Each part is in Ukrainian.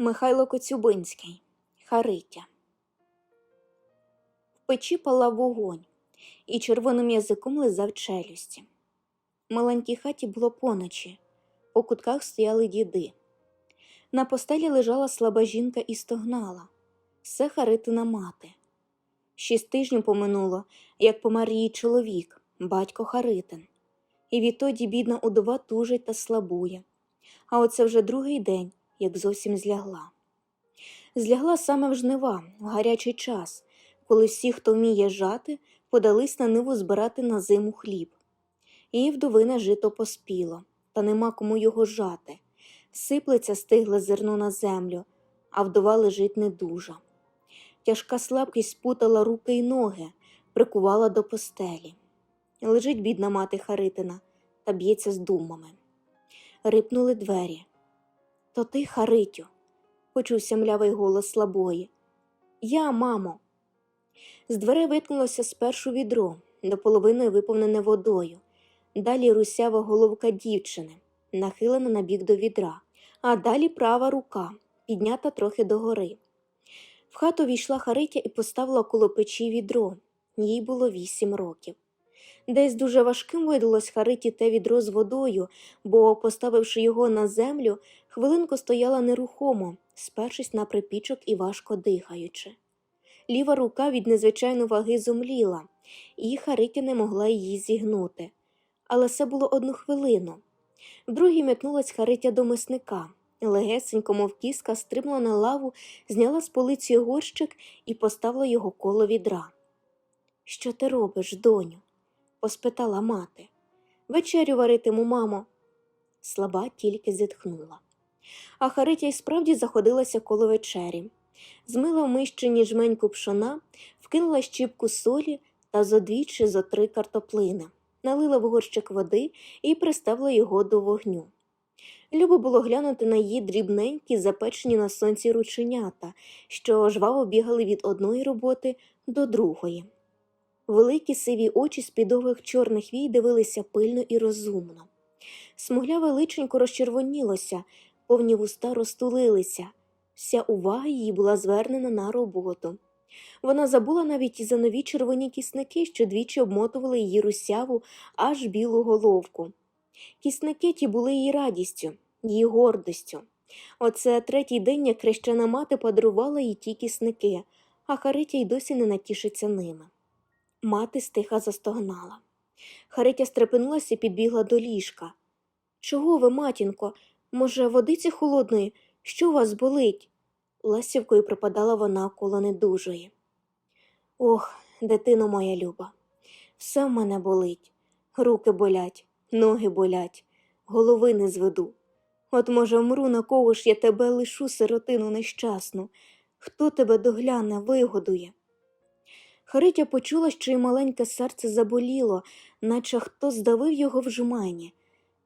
Михайло Коцюбинський Хариття. В печі палав вогонь, і червоним язиком лизав челюсті. В маленькій хаті було поночі, по кутках стояли діди. На постелі лежала слаба жінка і стогнала. Все Харитина мати. Шість тижнів поминуло, як помер її чоловік, батько Харитин. І відтоді бідна удова тужить та слабує. А оце вже другий день, як зовсім злягла. Злягла саме в жнива, в гарячий час, коли всі, хто вміє жати, подались на ниву збирати на зиму хліб. І вдовине жито поспіло, та нема кому його жати. Сиплеться стигле зерно на землю, а вдова лежить недужа. Тяжка слабкість спутала руки й ноги, прикувала до постелі. Лежить бідна мати Харитина та б'ється з думами. Рипнули двері. То ти, Харитю, почувся млявий голос слабої. Я, мамо. З дверей виткнулося спершу відро, до половини виповнене водою, далі русява головка дівчини, нахилена на бік до відра, а далі права рука, піднята трохи догори. В хату війшла Харитя і поставила коло печі відро. Їй було вісім років. Десь дуже важким видалось Хариті те відро з водою, бо, поставивши його на землю, хвилинку стояла нерухомо, спершись на припічок і важко дихаючи. Ліва рука від незвичайної ваги зумліла, і Харитя не могла її зігнути. Але це було одну хвилину. Вдруге метнулась Харитя до мисника. Легесенько, мов кіска, стрибнула на лаву, зняла з полиці горщик і поставила його коло відра. Що ти робиш, доню? поспитала мати. Вечерю варитиму, мамо. Слаба тільки зітхнула. А Харитя й справді заходилася коло вечері. Змила в мищині жменьку пшона, вкинула щіпку солі та зо дві чи зо три картоплини, налила в горщик води і приставила його до вогню. Любо було глянути на її дрібненькі, запечені на сонці рученята, що жваво бігали від одної роботи до другої. Великі сиві очі з під довгих чорних вій дивилися пильно і розумно. Смугляве личенько розчервонілося, повні вуста розтулилися. Вся увага її була звернена на роботу. Вона забула навіть і за нові червоні кісники, що двічі обмотували її русяву, аж білу головку. Кісники ті були її радістю, її гордостю. Оце третій день, як хрещена мати подарувала їй ті кісники, а Харитя й досі не натішиться ними. Мати стиха застогнала. Харитя стрепенулася і підбігла до ліжка. Чого ви, матінко? Може, водиці холодної? Що у вас болить? Ласівкою припадала вона коло недужої. Ох, дитино моя люба, все в мене болить. Руки болять, ноги болять, голови не зведу. От, може, вмру, на кого ж я тебе лишу, сиротину нещасну. Хто тебе догляне, вигодує? Харитя почула, що й маленьке серце заболіло, наче хто здавив його в жумені.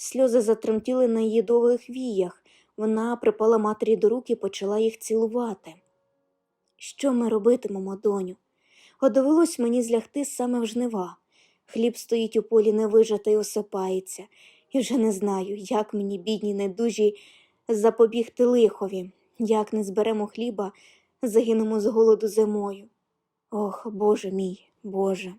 Сльози затремтіли на її довгих віях. Вона припала матері до рук і почала їх цілувати. Що ми робитимемо, доню? От довелось мені злягти саме в жнива. Хліб стоїть у полі невижатий осипається, і вже не знаю, як мені, бідній, недужій, запобігти лихові, як не зберемо хліба, загинемо з голоду зимою. Ох, Боже мій, Боже.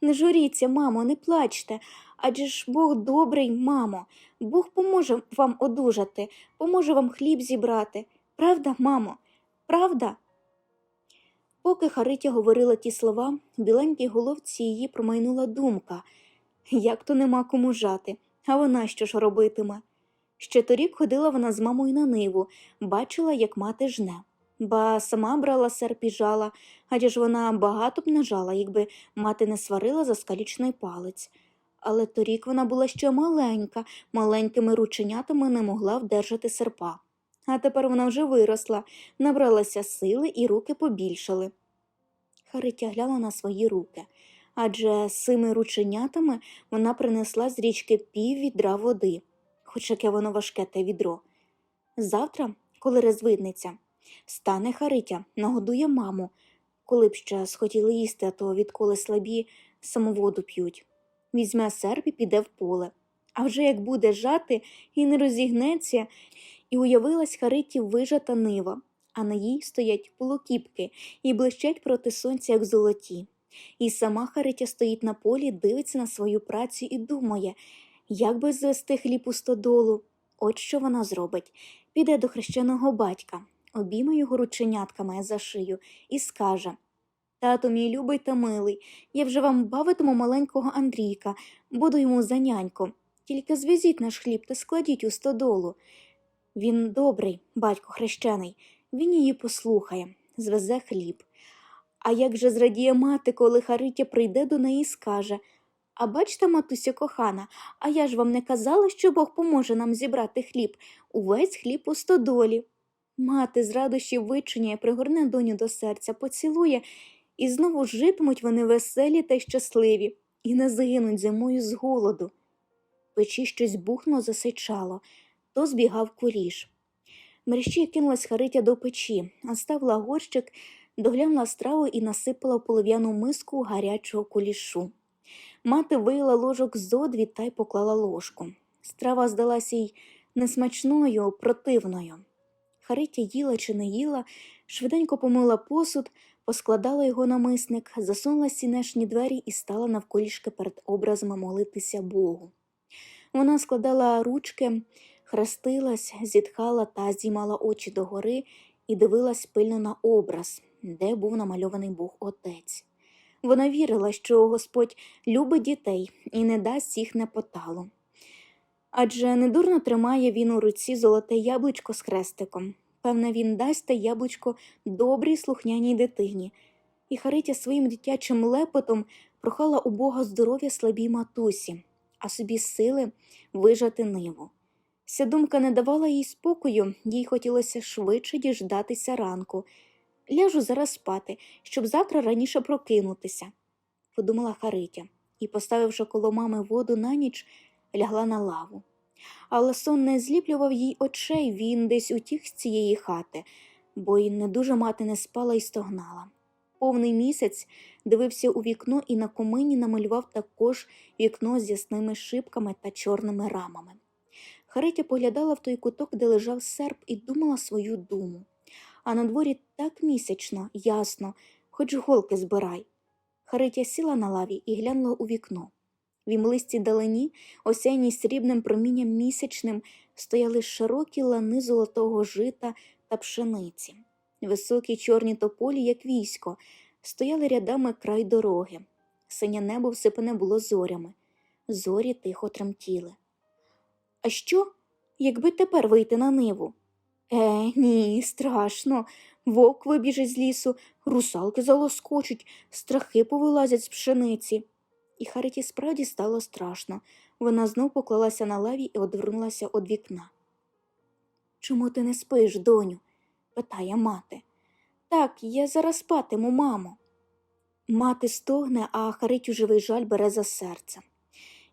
Не журіться, мамо, не плачте, адже ж Бог добрий, мамо, Бог поможе вам одужати, поможе вам хліб зібрати. Правда, мамо, правда? Поки Харитя говорила ті слова, в біленькій головці її промайнула думка як то нема кому жати, а вона що ж робитиме? Ще торік ходила вона з мамою на ниву, бачила, як мати жне. Ба сама брала серп і жала, адже ж вона багато б нажала, якби мати не сварила за скалічний палець. Але торік вона була ще маленька, маленькими рученятами не могла вдержати серпа. А тепер вона вже виросла, набралася сили і руки побільшали. Харитя глянула на свої руки, адже з цими рученятами вона принесла з річки пів відра води, хоч яке воно важке те відро. Завтра, коли розвиднеться, Стане Харитя, нагодує маму, коли б ще схотіли їсти, а то відколи слабі самоводу п'ють. Візьме серп і піде в поле. А вже як буде жати і не розігнеться, і уявилась Хариті вижата нива, а на їй стоять полукіпки і блищать проти сонця, як золоті. І сама Харитя стоїть на полі, дивиться на свою працю і думає, як би звести хліб у стодолу. От що вона зробить. Піде до хрещеного батька, обійме його рученятками за шию і скаже Тато мій любий та милий, я вже вам бавитиму маленького Андрійка, буду йому за няньку. Тільки звезіть наш хліб та складіть у стодолу. Він добрий, батько хрещений, він її послухає, звезе хліб. А як же зрадіє мати, коли Харитя прийде до неї і скаже А бачте, матусю кохана, а я ж вам не казала, що Бог поможе нам зібрати хліб, увесь хліб у стодолі. Мати з радощів вичиняє, пригорне доню до серця, поцілує, і знову житимуть вони веселі та щасливі, і не загинуть зимою з голоду. Печі щось бухно засичало, то збігав куліш. Мерщій кинулась Харитя до печі, оставила горщик, доглянула страву і насипала в полов'яну миску гарячого кулішу. Мати вияла ложок зо дві та й поклала ложку. Страва здалася їй несмачною, противною. Харитя їла чи не їла, швиденько помила посуд, поскладала його на мисник, засунула сінешні двері і стала навколішки перед образами молитися Богу. Вона складала ручки, хрестилась, зітхала та зіймала очі догори і дивилась пильно на образ, де був намальований Бог Отець. Вона вірила, що Господь любить дітей і не дасть їх непоталу. Адже недурно тримає він у руці золоте яблучко з хрестиком. Певне, він дасть те яблучко добрій слухняній дитині. І Харитя своїм дитячим лепотом прохала у Бога здоров'я слабій матусі, а собі сили вижати ниву. Ця думка не давала їй спокою, їй хотілося швидше діждатися ранку. Ляжу зараз спати, щоб завтра раніше прокинутися, подумала Харитя і, поставивши коло мами воду на ніч, лягла на лаву. Але сон не зліплював їй очей, він десь утік з цієї хати, бо й не дуже мати не спала і стогнала. Повний місяць дивився у вікно і на комині намалював також вікно з ясними шибками та чорними рамами. Харитя поглядала в той куток, де лежав серп, і думала свою думу. А на дворі так місячно, ясно, хоч голки збирай. Харитя сіла на лаві і глянула у вікно. В далині, осяйній срібним промінням місячним, стояли широкі лани золотого жита та пшениці. Високі чорні тополі, як військо, стояли рядами край дороги. Синє небо всипане було зорями. Зорі тихо тремтіли. А що, якби тепер вийти на ниву? Е, ні, страшно. Вовк вибіжить з лісу, русалки залоскочуть, страхи повилазять з пшениці. І Хариті справді стало страшно. Вона знов поклалася на лаві і одвернулася від вікна. Чому ти не спиш, доню? питає мати. Так, я зараз спатиму, мамо. Мати стогне, а Харитю живий жаль бере за серце.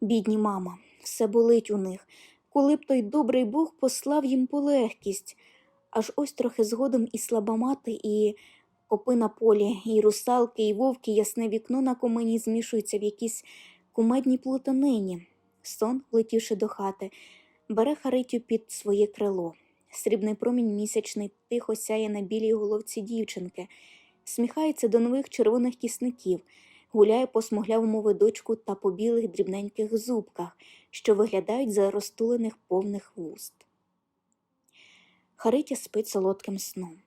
Бідні мама, все болить у них, коли б той добрий Бог послав їм полегкість. Аж ось трохи згодом і слаба мати, і копи на полі, і русалки, і вовки, ясне вікно на комині змішуються в якійсь кумедній плутанині. Сон, летівши до хати, бере Харитю під своє крило. Срібний промінь місячний тихо сяє на білій головці дівчинки, сміхається до нових червоних кісників, гуляє по смуглявому видочку та по білих дрібненьких зубках, що виглядають за розтулених повних вуст. Харитя спить солодким сном.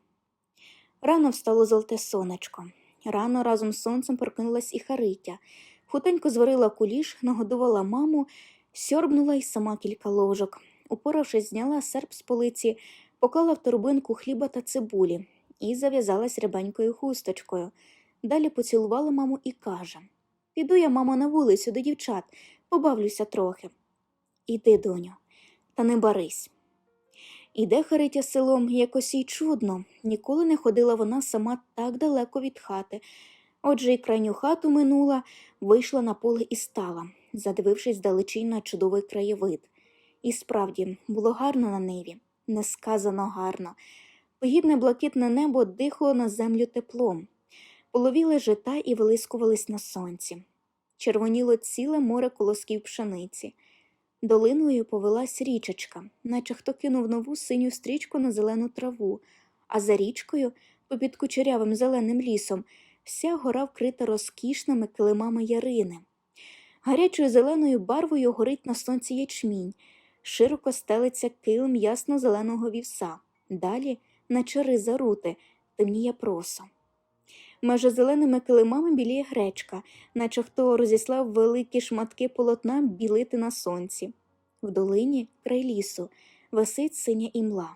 Рано встало золоте сонечко. Рано разом з сонцем прокинулась і Харитя. Хутенько зварила куліш, нагодувала маму, сьорбнула й сама кілька ложок. Упоравшись, зняла серп з полиці, поклала в торбинку хліба та цибулі і зав'язалась рябенькою хусточкою. Далі поцілувала маму і каже Піду я, мамо, на вулицю до дівчат, побавлюся трохи. Іди, доню, та не барись. Іде Харитя селом якось їй чудно, ніколи не ходила вона сама так далеко від хати. Отже й крайню хату минула, вийшла на поле і стала, задивившись далечінь на чудовий краєвид. І справді було гарно на ниві, несказано гарно. Погідне блакитне небо дихало на землю теплом, половіли жита і вилискувались на сонці. Червоніло ціле море колосків пшениці. Долиною повелась річечка, наче хто кинув нову синю стрічку на зелену траву, а за річкою, попід кучерявим зеленим лісом, вся гора вкрита розкішними килимами ярини. Гарячою зеленою барвою горить на сонці ячмінь, широко стелиться килим ясно-зеленого вівса, далі, наче риза рути, темніє просо. Меже зеленими килимами біліє гречка, наче хто розіслав великі шматки полотна білити на сонці. В долині, край лісу, висить синя імла.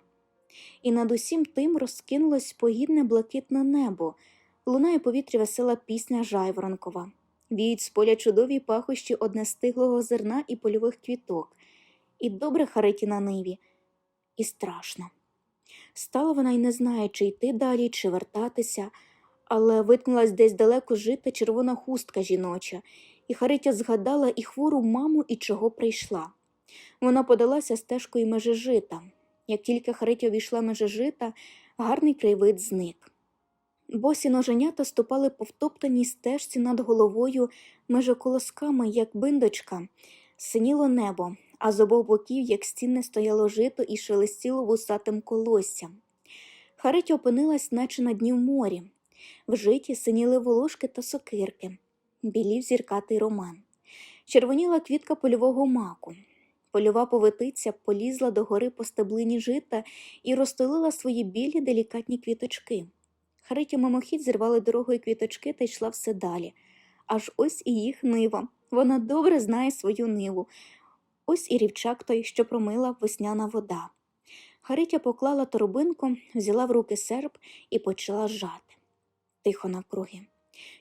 І над усім тим розкинулось погідне блакитне небо, лунає повітря весела пісня жайворонкова. Віють з поля чудові пахощі однестиглого зерна і польових квіток, і добре хариті на ниві, і страшно. Стала вона й не знає, чи йти далі, чи вертатися, але виткнулась десь далеко жита червона хустка жіноча, і Харитя згадала і хвору маму, і чого прийшла. Вона подалася стежкою межи жита. Як тільки Харитя увійшла межи жита, гарний краєвид зник. Босі ноженята ступали по втоптаній стежці над головою межи колосками, як биндочка, синіло небо, а з обох боків, як стінне, стояло жито і шелестіло вусатим колоссям. Харитя опинилась, наче на дні в морі. В житі синіли волошки та сокирки, білів зіркатий роман. Червоніла квітка польового маку. Польова повитиця полізла до гори по стеблині жита і розстелила свої білі делікатні квіточки. Харитя мимохідь зірвали дорогою квіточки та йшла все далі. Аж ось і їх нива. Вона добре знає свою ниву. Ось і рівчак той, що промила весняна вода. Харитя поклала торбинку, взяла в руки серп і почала жати. Тихо навкруги.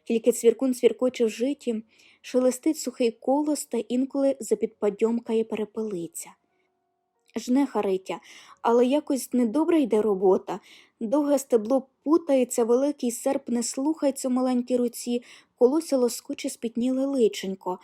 Тільки цвіркун цвіркоче в житі, шелестить сухий колос та інколи запідпадьомкає перепелиця. Жне Харитя, але якось недобре йде робота. Довге стебло путається, великий серп не слухається в маленькій руці, колося лоскоче спітніле личенько.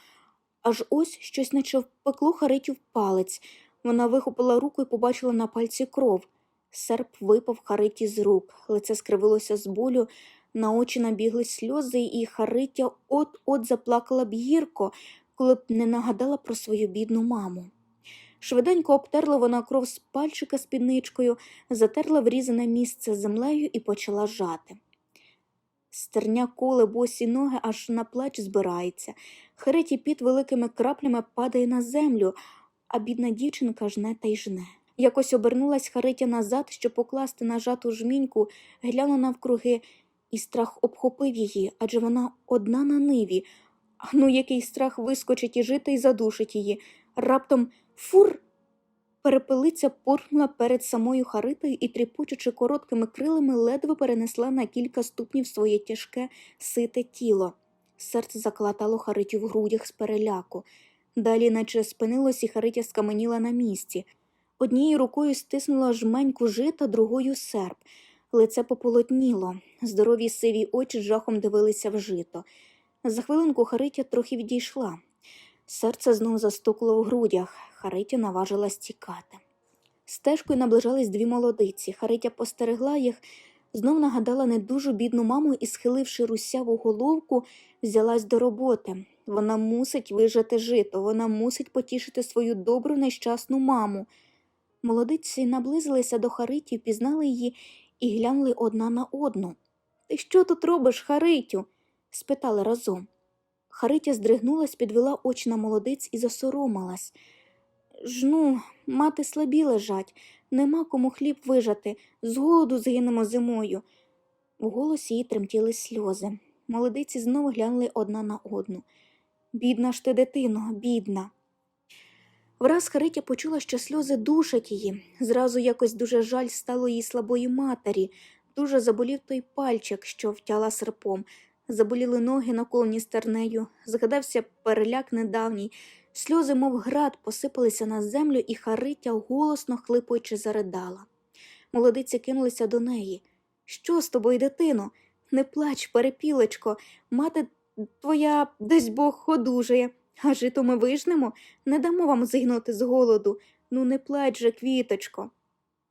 Аж ось щось наче впекло Харитю в палець. Вона вихопила руку і побачила на пальці кров. Серп випав Хариті з рук, лице скривилося з болю, на очі набігли сльози, і Харитя от-от заплакала б гірко, коли б не нагадала про свою бідну маму. Швиденько обтерла вона кров з пальчика спідничкою, затерла врізане місце землею і почала жати. Стерня коле босі ноги аж на плач збирається. Хереті під великими краплями падає на землю, а бідна дівчинка жне та й жне. Якось обернулась Харитя назад, щоб покласти на жату жміньку, глянула навкруги, і страх обхопив її, адже вона одна на ниві. А ну який страх вискочить і жити і задушить її. Раптом фур. Перепелиця порхнула перед самою Харитою і, тріпочучи короткими крилами, ледве перенесла на кілька ступнів своє тяжке, сите тіло. Серце заклатало Харитю в грудях з переляку. Далі, наче спинилось, і Харитя скаменіла на місці. Однією рукою стиснула жменьку жита, другою серп. Лице пополотніло, здорові сиві очі з жахом дивилися в жито. За хвилинку Харитя трохи відійшла. Серце знов застукало в грудях, Харитя наважилась тікати. Стежкою наближались дві молодиці. Харитя постерегла їх, знов нагадала недужу бідну маму і, схиливши русяву головку, взялась до роботи. Вона мусить вижати жито, вона мусить потішити свою добру нещасну маму. Молодиці наблизилися до Хариті, впізнали її і глянули одна на одну. Ти що тут робиш, Харитю? спитали разом. Харитя здригнулась, підвела очі на молодиць і засоромилась. Жну, мати слабі лежать, нема кому хліб вижати, з голоду згинемо зимою. У голосі її тремтіли сльози. Молодиці знову глянули одна на одну. Бідна ж ти, дитино, бідна. Враз Харитя почула, що сльози душать її. Зразу якось дуже жаль стало їй слабої матері. Дуже заболів той пальчик, що втяла серпом. Заболіли ноги наколені стернею, згадався переляк недавній. Сльози, мов град, посипалися на землю, і Харитя, голосно хлипуючи, заридала. Молодиці кинулися до неї. Що з тобою, дитино? Не плач, перепілочко, мати твоя десь Бог одужає. А жито ми вижнемо, не дамо вам згинути з голоду. Ну, не плач же, квіточко.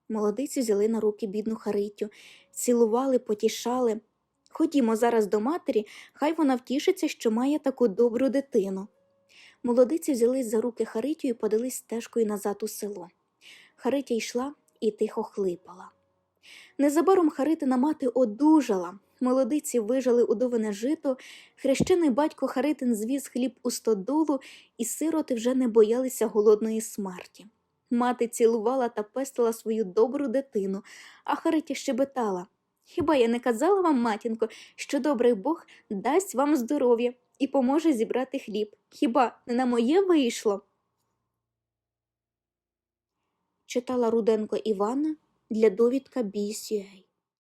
Молодиці взяли на руки бідну Харитю, цілували, потішали. Ходімо зараз до матері, хай вона втішиться, що має таку добру дитину. Молодиці взялись за руки Харитю і подались стежкою назад у село. Харитя йшла і тихо хлипала. Незабаром Харитина мати одужала. Молодиці вижали удоване жито, хрещений батько Харитин звіз хліб у стодолу, і сироти вже не боялися голодної смерті. Мати цілувала та пестила свою добру дитину, а Харитя щебетала. Хіба я не казала вам, матінко, що добрий Бог дасть вам здоров'я і поможе зібрати хліб? Хіба не на моє вийшло? Читала Руденко Івана для довідка BCA.